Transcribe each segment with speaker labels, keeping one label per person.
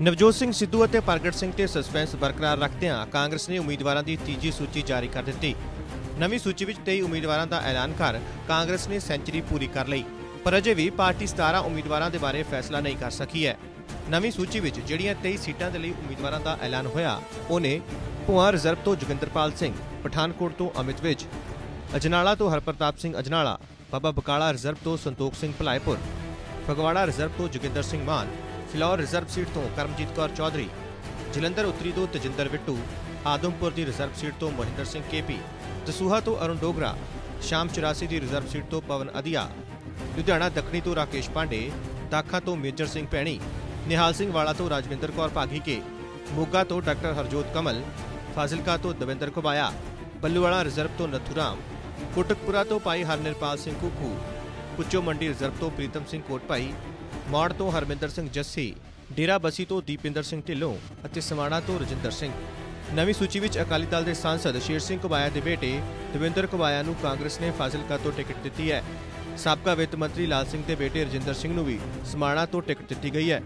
Speaker 1: ਨਵਜੋਤ ਸਿੰਘ ਸਿੱਧੂ ਅਤੇ ਪ੍ਰਗਟ ਸਿੰਘ ਤੇ ਸਸਪੈਂਸ ਬਰਕਰਾਰ ਰੱਖਦਿਆਂ ਕਾਂਗਰਸ ਨੇ ਉਮੀਦਵਾਰਾਂ ਦੀ ਤੀਜੀ ਸੂਚੀ ਜਾਰੀ ਕਰ ਦਿੱਤੀ। ਨਵੀਂ ਸੂਚੀ ਵਿੱਚ 23 ਉਮੀਦਵਾਰਾਂ ਦਾ ਐਲਾਨ ਕਰ ਕਾਂਗਰਸ ਨੇ ਸੈਂਚਰੀ ਪੂਰੀ ਕਰ ਲਈ, ਪਰ ਅਜੇ ਵੀ ਪਾਰਟੀ 17 ਉਮੀਦਵਾਰਾਂ ਦੇ ਬਾਰੇ ਫੈਸਲਾ ਨਹੀਂ ਕਰ ਸਕੀ ਹੈ। ਨਵੀਂ ਸੂਚੀ ਵਿੱਚ ਜਿਹੜੀਆਂ 23 ਸੀਟਾਂ ਦੇ ਲਈ ਉਮੀਦਵਾਰਾਂ ਦਾ ਐਲਾਨ ਹੋਇਆ ਉਹਨੇ ਭੁਆ ਰਿਜ਼ਰਵ ਤੋਂ ਜੋਗਿੰਦਰਪਾਲ ਸਿੰਘ, ਪਠਾਨਕੋਟ ਤੋਂ ਅਮਿਤ ਵਿਜ, ਅਜਨਾਲਾ ਤੋਂ ਹਰਪ੍ਰਤਾਪ ਸਿੰਘ ਅਜਨਾਲਾ, ਬਾਬਾ ਬਕਾਲਾ ਰਿਜ਼ਰਵ ਤੋਂ ਸੰਤੋਖ ਸਿੰਘ ਭਲਾਈਪੁਰ, ਫਗਵਾੜਾ ਰਿਜ਼ਰਵ ਤੋਂ ਜੋਗਿੰਦਰ ਸਿੰਘ ਮਾਨ ਫਿਲੌਰ ਰਿਜ਼ਰਵ ਸੀਟ ਤੋਂ ਕਰਮਜੀਤ ਕੌਰ ਚੌਧਰੀ ਜਲੰਧਰ ਉੱਤਰੀ ਤੋਂ ਤਜਿੰਦਰ ਬਿੱਟੂ ਆਦਮਪੁਰ ਦੀ ਰਿਜ਼ਰਵ ਸੀਟ ਤੋਂ ਮਹਿੰਦਰ ਸਿੰਘ ਕੇਪੀ ਦਸੂਹਾ ਤੋਂ ਅਰੁਣ ਡੋਗਰਾ ਸ਼ਾਮ 84 ਦੀ ਰਿਜ਼ਰਵ ਸੀਟ ਤੋਂ ਪਵਨ ਅਧਿਆ ਲੁਧਿਆਣਾ ਦੱਖਣੀ ਤੋਂ ਰਾਕੇਸ਼ ਪਾਂਡੇ ਦਾਖਾ ਤੋਂ ਮੇਜਰ ਸਿੰਘ ਪੈਣੀ ਨਿਹਾਲ ਸਿੰਘ ਵਾਲਾ ਤੋਂ ਰਾਜਵਿੰਦਰ ਕੌਰ ਭਾਗੀਕੇ ਮੋਗਾ ਤੋਂ ਡਾਕਟਰ ਹਰਜੋਤ ਕਮਲ ਫਾਜ਼ਿਲਕਾ ਤੋਂ ਦਵਿੰਦਰ ਕੁਬਾਇਆ ਬੱਲੂਵਾਲਾ ਰਿਜ਼ਰਵ ਤੋਂ ਨਥੂਰਾਮ ਕੋਟਕਪੁਰਾ ਤੋਂ ਭਾਈ ਹਰਨਿਰਪਾਲ ਸਿੰਘ ਕੁੱਕੂ ਕੁੱਚੋ ਮੰਡੀ ਰਿਜ਼ਰਵ ਤੋਂ ਪ੍ਰੀਤਮ ਸਿੰਘ ਕੋਟਪਾਈ ਮੌੜ ਤੋਂ ਹਰਮਿੰਦਰ ਸਿੰਘ ਜੱਸੀ, ਡੇਰਾ ਬਸੀ ਤੋਂ ਦੀਪਿੰਦਰ ਸਿੰਘ ਢਿੱਲੋਂ ਅਤੇ ਸਮਾਣਾ ਤੋਂ ਰਜਿੰਦਰ ਸਿੰਘ। ਨਵੀਂ ਸੂਚੀ ਵਿੱਚ ਅਕਾਲੀ ਦਲ ਦੇ ਸਾਂਸਦ ਸ਼ੇਰ ਸਿੰਘ ਕੁਬਾਇਆ ਦੇ ਬੇਟੇ ਦਵਿੰਦਰ ਕੁਬਾਇਆ ਨੂੰ ਕਾਂਗਰਸ ਨੇ ਫਾਜ਼ਿਲਕਾ ਤੋਂ ਟਿਕਟ ਦਿੱਤੀ ਹੈ। ਸਾਬਕਾ ਵਿੱਤ ਮੰਤਰੀ ਲਾਲ ਸਿੰਘ ਦੇ ਬੇਟੇ ਰਜਿੰਦਰ ਸਿੰਘ ਨੂੰ ਵੀ ਸਮਾਣਾ ਤੋਂ ਟਿਕਟ ਦਿੱਤੀ ਗਈ ਹੈ।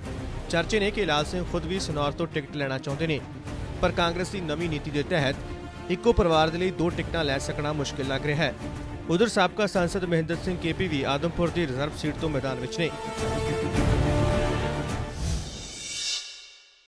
Speaker 1: ਚਰਚੇ ਨੇ ਕਿ ਲਾਲ ਸਿੰਘ ਖੁਦ ਵੀ ਸਨੌਰ ਤੋਂ ਟਿਕਟ ਲੈਣਾ ਚਾਹੁੰਦੇ ਨੇ, ਪਰ ਕਾਂਗਰਸ ਦੀ ਨਵੀਂ ਨੀਤੀ ਦੇ ਤਹਿਤ ਇੱਕੋ ਪਰਿਵਾਰ ਦੇ ਲਈ ਦੋ ਟਿਕਟਾਂ ਲੈ ਸਕਣਾ ਮੁਸ਼ਕਿਲ ਲੱਗ ਰਿਹਾ ਹੈ। ਉਧਰ ਸਾਬਕਾ ਸਾਂਸਦ ਮਹਿੰਦਰ ਸਿੰਘ ਕੇਪੀ ਵੀ ਆਦਮਪੁਰ ਦੀ ਰਿਜ਼ਰਵ ਸੀਟ ਤੋਂ ਮੈਦਾਨ ਵਿੱਚ ਨੇ